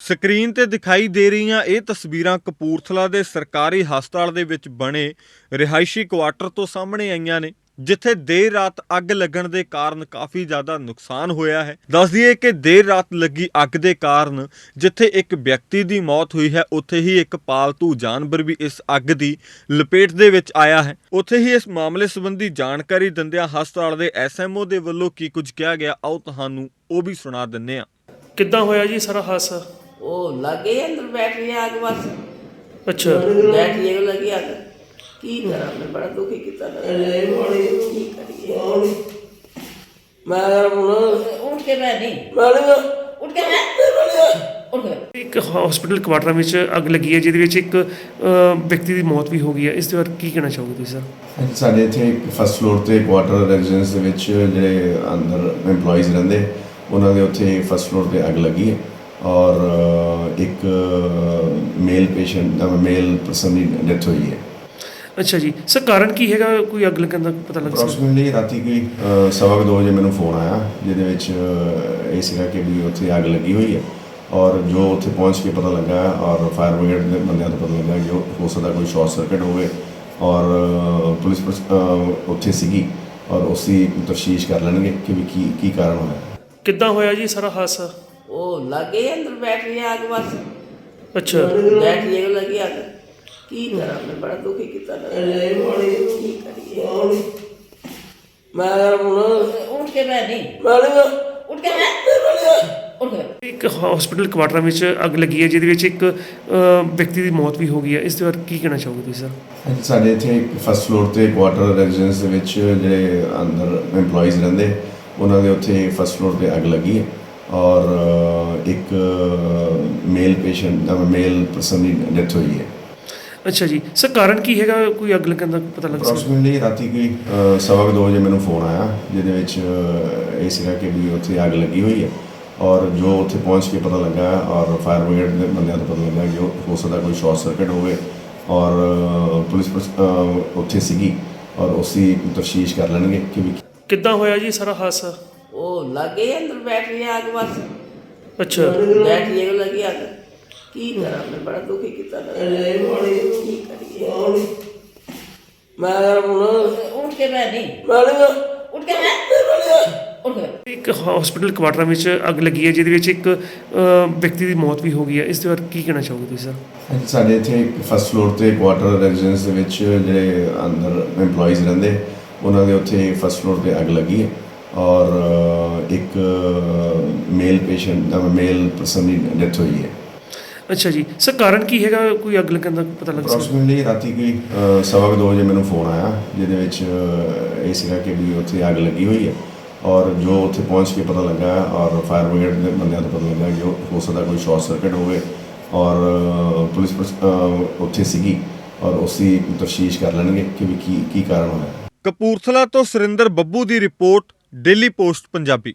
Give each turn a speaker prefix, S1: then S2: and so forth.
S1: Screen ਤੇ ਦਿਖਾਈ ਦੇ ਰਹੀਆਂ ਇਹ ਤਸਵੀਰਾਂ ਕਪੂਰਥਲਾ ਦੇ ਸਰਕਾਰੀ ਹਸਪਤਾਲ ਦੇ ਵਿੱਚ ਬਣੇ ਰਿਹਾਇਸ਼ੀ ਕੁਆਟਰ ਤੋਂ ਸਾਹਮਣੇ ਆਈਆਂ ਨੇ, ਜਿੱਥੇ ਦੇਰ ਰਾਤ ਅੱਗ ਲੱਗਣ ਦੇ ਕਾਰਨ ਕਾਫੀ ਜ਼ਿਆਦਾ ਨੁਕਸਾਨ ਹੋਇਆ ਹੈ। ਦੱਸ ਦਈਏ ਕਿ ਦੇਰ ਰਾਤ ਲੱਗੀ ਅੱਗ ਦੇ ਕਾਰਨ ਜਿੱਥੇ ਇੱਕ ਵਿਅਕਤੀ ਦੀ ਮੌਤ ਹੋਈ ਹੈ, ਉੱਥੇ ਹੀ ਇੱਕ ਪਾਲਤੂ ਜਾਨਵਰ ਵੀ ਇਸ ਅੱਗ ਦੀ ਲਪੇਟ ਦੇ ਵਿੱਚ ਆਇਆ ਹੈ। ਉੱਥੇ ਹੀ ਇਸ ਮਾਮਲੇ ਸੰਬੰਧੀ ਜਾਣਕਾਰੀ ਦਿੰਦਿਆਂ ਹਸਪਤਾਲ ਦੇ ਐਸਐਮਓ ਦੇ ਵੱਲੋਂ ਕੀ ਕੁਝ ਕਿਹਾ ਗਿਆ, ਆਓ ਤੁਹਾਨੂੰ ਉਹ ਵੀ ਸੁਣਾ ਦਿੰਨੇ ਹਾਂ।
S2: ਕਿੱਦਾਂ ਹੋਇਆ ਜੀ ਸਾਰਾ ਹਾਦਸਾ?
S3: ਉਹ ਲੱਗੇ ਅੰਦਰ ਬੈਟਰੀ ਆਗ ਬਸ।
S2: ਅੱਛਾ।
S3: ਬੈਟਰੀ ਨੂੰ ਲੱਗੀ ਅੱਗ ਕੀ। ਕਰਾਂ ਮੈਂ ਬੜਾ ਦੁਖੀ ਕੀਤਾ ਅਰੇ ਮੋੜੀ ਕੀ ਕਰੀਏ? ਮੈਂ ਹੁਣ
S4: ਉੱਠ ਕੇ ਬੈ ਨਹੀਂ ਉੱਠ ਕੇ ਬਹਿ।
S2: ਇੱਕ ਹਸਪੀਟਲ ਕੁਆਟਰਾਂ ਵਿੱਚ ਅੱਗ ਲੱਗੀ ਹੈ ਜਿਹਦੇ ਵਿੱਚ ਇੱਕ ਵਿਅਕਤੀ ਦੀ ਮੌਤ ਵੀ ਹੋ ਗਈ ਹੈ। ਇਸ ਦੇ ਬਾਰੇ ਕੀ ਕਹਿਣਾ ਚਾਹੋਗੇ ਤੁਸੀਂ ਸਰ
S5: ਸਾਡੇ ਇੱਥੇ ਫਸਟ ਫਲੋਰ ਤੇ ਕੁਆਟਰ ਰੈਜ਼ੀਡੈਂਸ ਦੇ ਵਿੱਚ ਜਿਹੜੇ ਅੰਦਰ EMPLOYEES ਰਹਿੰਦੇ ਉਹਨਾਂ ਦੇ ਉੱਥੇ ਫਸਟ ਫਲੋਰ ਤੇ ਅੱਗ ਲੱਗੀ ਹੈ। ਔਰ ਇੱਕ ਮੇਲ ਪੇਸ਼ੈਂਟ ਮੇਲ ਪਰਸਨ ਦੀ ਡੈਥ ਹੋਈ ਹੈ।
S2: ਅੱਛਾ ਜੀ। ਸਰ ਕਾਰਨ ਕੀ ਹੈਗਾ? ਕੋਈ ਅੱਗ ਲੱਗਣ ਦਾ ਪਤਾ ਲੱਗ ਸਕਦਾ?
S5: ਅਪਰੋਕਸੀਮੇਟਲੀ ਰਾਤੀ ਕੋਈ ਅ, ਸਵਾ ਕੁ ਦੋ ਵਜੇ ਮੈਨੂੰ ਫੋਨ ਆਇਆ ਜਿਹਦੇ ਵਿੱਚ ਇਹ ਸੀਗਾ ਕਿ ਵੀ ਉੱਥੇ ਅੱਗ ਲੱਗੀ ਹੋਈ ਹੈ ਔਰ ਜੋ ਉੱਥੇ ਪਹੁੰਚ ਕੇ ਪਤਾ ਲੱਗਾ ਔਰ ਫਾਇਰ ਬ੍ਰਿਗੇਡ ਦੇ ਬੰਦਿਆਂ ਤੋਂ ਪਤਾ ਲੱਗਾ ਕਿ ਹੋ ਸਕਦਾ ਕੋਈ ਸ਼ਾਰਟ ਸਰਕਟ ਹੋਵੇ ਔਰ ਪੁਲਿਸ ਉੱਥੇ ਸੀਗੀ ਔਰ ਉਸਦੀ ਤਫਤੀਸ਼ ਕਰ ਲੈਣਗੇ ਕਿ ਵੀ ਕੀ ਕੀ ਕਾਰਨ ਹੋਇਆ।
S2: ਕਿੱਦਾਂ ਹੋਇਆ ਜੀ ਸਾਰਾ ਹਾਦਸਾ?
S3: ਉਹ ਲੱਗੇ ਅੰਦਰ ਬੈਟਰੀ ਆਗ ਬਸ।
S2: ਅੱਛਾ।
S3: ਬੈਟਰੀ ਨੂੰ ਲੱਗੀ ਅੱਗ। ਕੀ ਕਰਾਂ ਮੈਂ ਬੜਾ ਦੁਖੀ ਕੀਤਾ ਅਰੇ ਮੋੜੀ ਕੀ ਕਰੀਏ? ਮੈਂ ਹੁਣ।
S4: ਉੱਠ ਕੇ ਬੈ ਨਹੀਂ
S3: ਮਾਰਿਆ
S4: ਉੱਠ ਕੇ ਬੈ ਉੱਠ ਕੇ।
S2: ਇੱਕ ਹਸਪੀਟਲ ਕੁਆਟਰਾਂ ਵਿੱਚ ਅੱਗ ਲੱਗੀ ਹੈ ਜਿਹਦੇ ਵਿੱਚ ਇੱਕ ਵਿਅਕਤੀ ਦੀ ਮੌਤ ਵੀ ਹੋ ਗਈ ਹੈ। ਇਸ ਦੇ ਬਾਰੇ ਕੀ ਕਹਿਣਾ ਚਾਹੋਗੇ ਤੁਸੀਂ ਸਰ
S5: ਸਾਡੇ ਇੱਥੇ ਫਸਟ ਫਲੋਰ ਤੇ ਕੁਆਟਰ ਰੈਜ਼ੀਡੈਂਸ ਦੇ ਵਿੱਚ ਜਿਹੜੇ ਅੰਦਰ EMPLOYEES ਰਹਿੰਦੇ ਉਹਨਾਂ ਦੇ ਉੱਥੇ ਫਸਟ ਫਲੋਰ ਤੇ ਅੱਗ ਲੱਗੀ ਹੈ। ਔਰ ਇੱਕ ਮੇਲ ਪੇਸ਼ੈਂਟ ਮੇਲ ਪਰਸਨ ਦੀ ਡੈਥ ਹੋਈ ਹੈ।
S2: ਅੱਛਾ ਜੀ। ਸਰ ਕਾਰਨ ਕੀ ਹੈਗਾ? ਕੋਈ ਅੱਗ ਲੱਗਣ ਦਾ ਪਤਾ ਲੱਗ ਸਕਦਾ?
S5: ਅਪਰੋਕਸੀਮੇਟਲੀ ਰਾਤੀ ਕੋਈ ਸਵਾ ਕੁ ਦੋ ਵਜੇ ਮੈਨੂੰ ਫੋਨ ਆਇਆ ਜਿਹਦੇ ਵਿੱਚ ਇਹ ਸੀਗਾ ਕਿ ਵੀ ਉੱਥੇ ਅੱਗ ਲੱਗੀ ਹੋਈ ਹੈ। ਔਰ ਜੋ ਉੱਥੇ ਪਹੁੰਚ ਕੇ ਪਤਾ ਲੱਗਾ ਔਰ ਫਾਇਰ ਬ੍ਰਿਗੇਡ ਦੇ ਬੰਦਿਆਂ ਤੋਂ ਪਤਾ ਲੱਗਾ ਕਿ ਉਹ- ਹੋ ਸਕਦਾ ਕੋਈ ਸ਼ਾਰਟ ਸਰਕਟ ਹੋਵੇ ਔਰ ਪੁਲਿਸ ਉੱਥੇ ਸੀਗੀ ਔਰ ਉਸਦੀ ਤਫਤੀਸ਼ ਕਰ ਲੈਣਗੇ ਕਿ
S2: ਕਿੱਦਾਂ ਹੋਇਆ ਜੀ ਸਾਰਾ ਹਾਦਸਾ?
S3: ਉਹ ਲੱਗੇ ਅੰਦਰ ਬੈਟਰੀ ਆਗ ਬਸ?
S2: ਅੱਛਾ।
S3: ਬੈਟਰੀ ਨੂੰ ਲੱਗੀ ਅੱਗ ਕੀ? ਕਰਾਂ ਮੈਂ? ਬੜਾ ਦੁਖੀ ਕੀਤਾ ਅਰੇ ਮੋੜੀ। ਕੀ ਕਰੀਏ? ਮੈਂ ਹੁਣ
S4: ਉੱਠ ਕੇ ਬੈ ਨਹੀਂ
S3: ਮਾਰਿਆ
S4: ਉੱਠ ਕੇ ਬੈ ਉੱਠ ਕੇ।
S2: ਇੱਕ ਹਸਪੀਟਲ ਕੁਆਟਰਾਂ ਵਿੱਚ ਅੱਗ ਲੱਗੀ ਹੈ ਜਿਹਦੇ ਵਿੱਚ ਇੱਕ ਵਿਅਕਤੀ ਦੀ ਮੌਤ ਵੀ ਹੋ ਗਈ ਹੈ। ਇਸ ਦੇ ਬਾਰੇ ਕੀ ਕਹਿਣਾ ਚਾਹੋਗੇ ਤੁਸੀਂ ਸਰ
S5: ਸਾਡੇ ਇੱਥੇ ਫਸਟ ਫਲੋਰ ਤੇ ਕੁਆਟਰ ਰੈਜ਼ੀਡੈਂਸ ਦੇ ਵਿੱਚ ਜਿਹੜੇ ਅੰਦਰ EMPLOYEES ਰਹਿੰਦੇ ਉਹਨਾਂ ਦੇ ਉੱਥੇ ਫਸਟ ਫਲੋਰ ਤੇ ਅੱਗ ਲੱਗੀ ਹੈ। ਔਰ ਇੱਕ ਮੇਲ ਪੇਸ਼ੈਂਟ ਮੇਲ ਪਰਸਨ ਦੀ ਡੈਥ ਹੋਈ ਹੈ।
S2: ਅੱਛਾ ਜੀ। ਸਰ ਕਾਰਨ ਕੀ ਹੈਗਾ? ਕੋਈ ਅੱਗ ਲੱਗਣ ਦਾ ਪਤਾ ਲੱਗ ਸਕਦਾ?
S5: ਅਪਰੋਕਸੀਮੇਟਲੀ ਰਾਤੀ ਕੋਈ ਅ, ਸਵਾ ਕੁ ਦੋ ਵਜੇ ਮੈਨੂੰ ਫੋਨ ਆਇਆ ਜਿਹਦੇ ਵਿੱਚ ਅ, ਇਹ ਸੀਗਾ ਕਿ ਵੀ ਉੱਥੇ ਅੱਗ ਲੱਗੀ ਹੋਈ ਹੈ। ਔਰ ਜੋ ਉੱਥੇ ਪਹੁੰਚ ਕੇ ਪਤਾ ਲੱਗਾ ਔਰ ਫਾਇਰ ਬ੍ਰਿਗੇਡ ਦੇ ਬੰਦਿਆਂ ਤੋਂ ਪਤਾ ਲੱਗਾ ਕਿ ਉਹ- ਹੋ ਸਕਦਾ ਕੋਈ ਸ਼ਾਰਟ ਸਰਕਟ ਹੋਵੇ ਔਰ ਅ, ਪੁਲਿਸ ਪ੍ਰਸ- ਅ, ਉੱਥੇ ਸੀਗੀ ਔਰ ਉਸਦੀ ਤਫਤੀਸ਼ ਕਰ ਲੈਣਗੇ ਕਿ ਵੀ ਕੀ ਕੀ ਕਾਰਨ ਹੋਇਆ।
S1: ਕਪੂਰਥਲਾ ਤੋਂ ਸੁਰਿੰਦਰ ਬੱਬੂ ਦੀ ਰਿਪੋਰਟ ਡੇਲੀ ਪੋਸਟ ਪੰਜਾਬੀ।